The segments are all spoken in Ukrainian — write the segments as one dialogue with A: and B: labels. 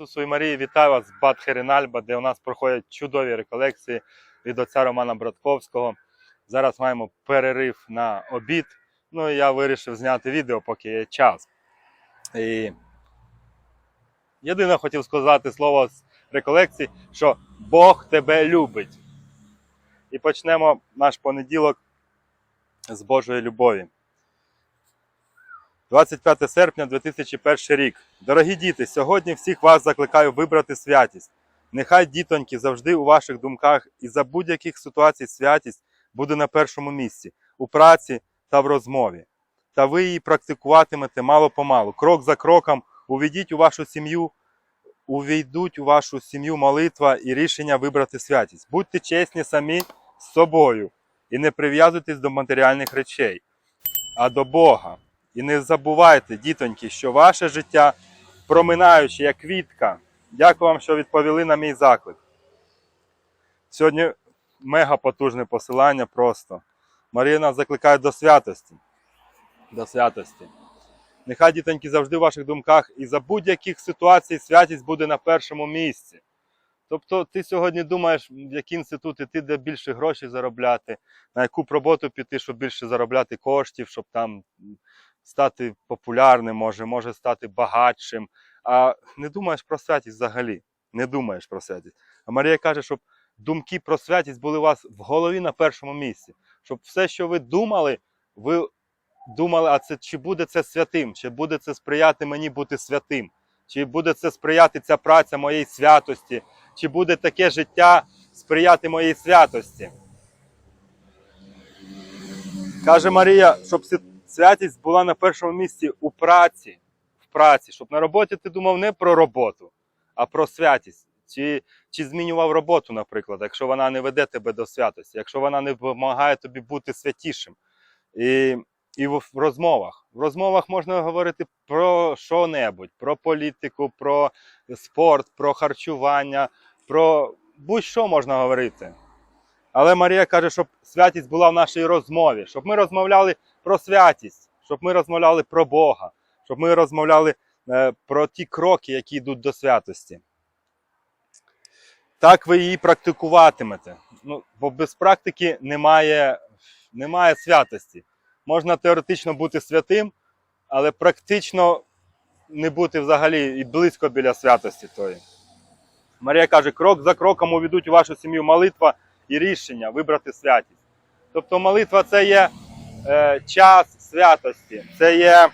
A: Ісусу і Марії, вітаю вас з Бад Херенальба, де у нас проходять чудові реколекції від отця Романа Братковського. Зараз маємо перерив на обід. Ну і я вирішив зняти відео, поки є час. І єдине хотів сказати слово з реколекції, що Бог тебе любить. І почнемо наш понеділок з Божої любові. 25 серпня 2001 рік. Дорогі діти, сьогодні всіх вас закликаю вибрати святість. Нехай дітоньки завжди у ваших думках і за будь-яких ситуацій святість буде на першому місці у праці та в розмові. Та ви її практикуватимете мало-помалу. Крок за кроком увійдіть у вашу сім'ю, увійдуть у вашу сім'ю молитва і рішення вибрати святість. Будьте чесні самі з собою і не прив'язуйтесь до матеріальних речей, а до Бога. І не забувайте, дітоньки, що ваше життя проминаюче, як квітка. Дякую вам, що відповіли на мій заклик. Сьогодні мега потужне посилання просто. Марія нас закликає до святості. До святості. Нехай дітоньки завжди в ваших думках і за будь-яких ситуацій святість буде на першому місці. Тобто ти сьогодні думаєш, в який інститут іти, де більше грошей заробляти, на яку роботу піти, щоб більше заробляти коштів, щоб там стати популярним, може, може стати багатшим. А не думаєш про святість взагалі. Не думаєш про святість. А Марія каже, щоб думки про святість були у вас в голові на першому місці. Щоб все, що ви думали, ви думали, а це чи буде це святим, чи буде це сприяти мені бути святим, чи буде це сприяти ця праця моєї святості, чи буде таке життя сприяти моїй святості. Каже Марія, щоб святість була на першому місці у праці, в праці, щоб на роботі ти думав не про роботу, а про святість. Чи, чи змінював роботу, наприклад, якщо вона не веде тебе до святості, якщо вона не допомагає тобі бути святішим. І, і в, розмовах. В розмовах можна говорити про що-небудь, про політику, про спорт, про харчування, про будь-що можна говорити. Але Марія каже, щоб святість була в нашій розмові, щоб ми розмовляли про святість, щоб ми розмовляли про Бога, щоб ми розмовляли е, про ті кроки, які йдуть до святості. Так ви її практикуватимете. Ну, бо без практики немає, немає святості. Можна теоретично бути святим, але практично не бути взагалі і близько біля святості тої. Марія каже, крок за кроком увійдуть у вашу сім'ю молитва і рішення вибрати святість. Тобто молитва це є е, час святості, це є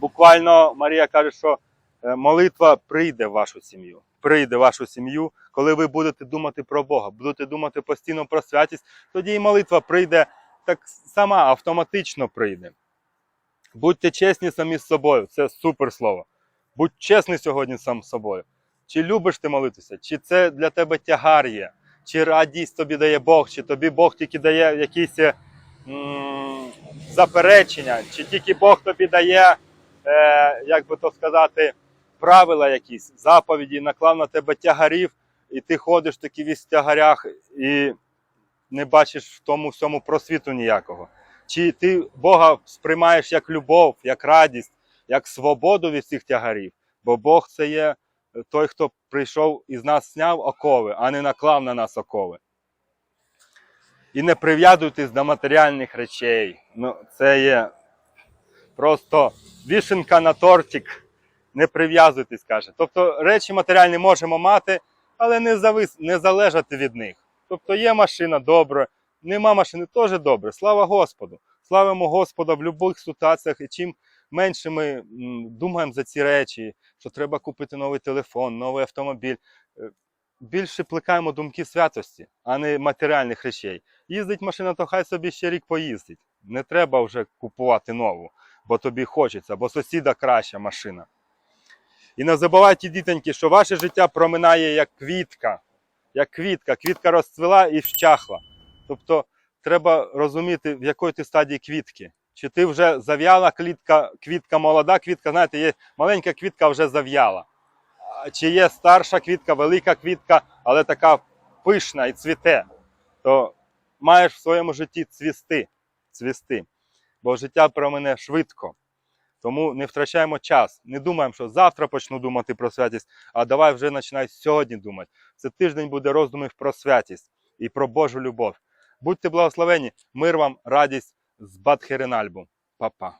A: буквально Марія каже, що е, молитва прийде в вашу сім'ю. Прийде в вашу сім'ю, коли ви будете думати про Бога, будете думати постійно про святість, тоді і молитва прийде так сама автоматично прийде. Будьте чесні самі з собою, це супер слово. Будь чесний сьогодні сам з собою. Чи любиш ти молитися, чи це для тебе тягар є, чи радість тобі дає Бог, чи тобі Бог тільки дає якісь м- заперечення, чи тільки Бог тобі дає, е, як би то сказати, правила якісь, заповіді, наклав на тебе тягарів, і ти ходиш весь в тягарях і не бачиш в тому всьому просвіту ніякого. Чи ти Бога сприймаєш як любов, як радість, як свободу від цих тягарів? Бо Бог це є той, хто прийшов і з нас зняв окови, а не наклав на нас окови. І не прив'язуйтесь до матеріальних речей. Ну, це є просто вішенка на тортик. Не прив'язуйтесь, каже. Тобто речі матеріальні можемо мати, але не, завис... не залежати від них. Тобто є машина добре, нема машини теж добре. Слава Господу. Славимо Господа в будь-яких ситуаціях. І чим менше ми думаємо за ці речі, що треба купити новий телефон, новий автомобіль. е, Більше плекаємо думки святості, а не матеріальних речей. Їздить машина, то хай собі ще рік поїздить. Не треба вже купувати нову, бо тобі хочеться, бо сусіда краща машина. І не забувайте, дітоньки, що ваше життя проминає як квітка. Як квітка. Квітка розцвіла і вчахла. Тобто треба розуміти, в якої ти стадії квітки. Чи ти вже зав'яла квітка, квітка молода, квітка, знаєте, є маленька квітка вже зав'яла. Чи є старша квітка, велика квітка, але така пишна і цвіте, то маєш в своєму житті цвісти. цвісти. Бо життя про мене швидко. Тому не втрачаємо час. Не думаємо, що завтра почну думати про святість, а давай вже починай сьогодні думати. Це тиждень буде роздумів про святість і про Божу любов. Будьте благословені, мир вам, радість з Батхеренальбу. Па-па.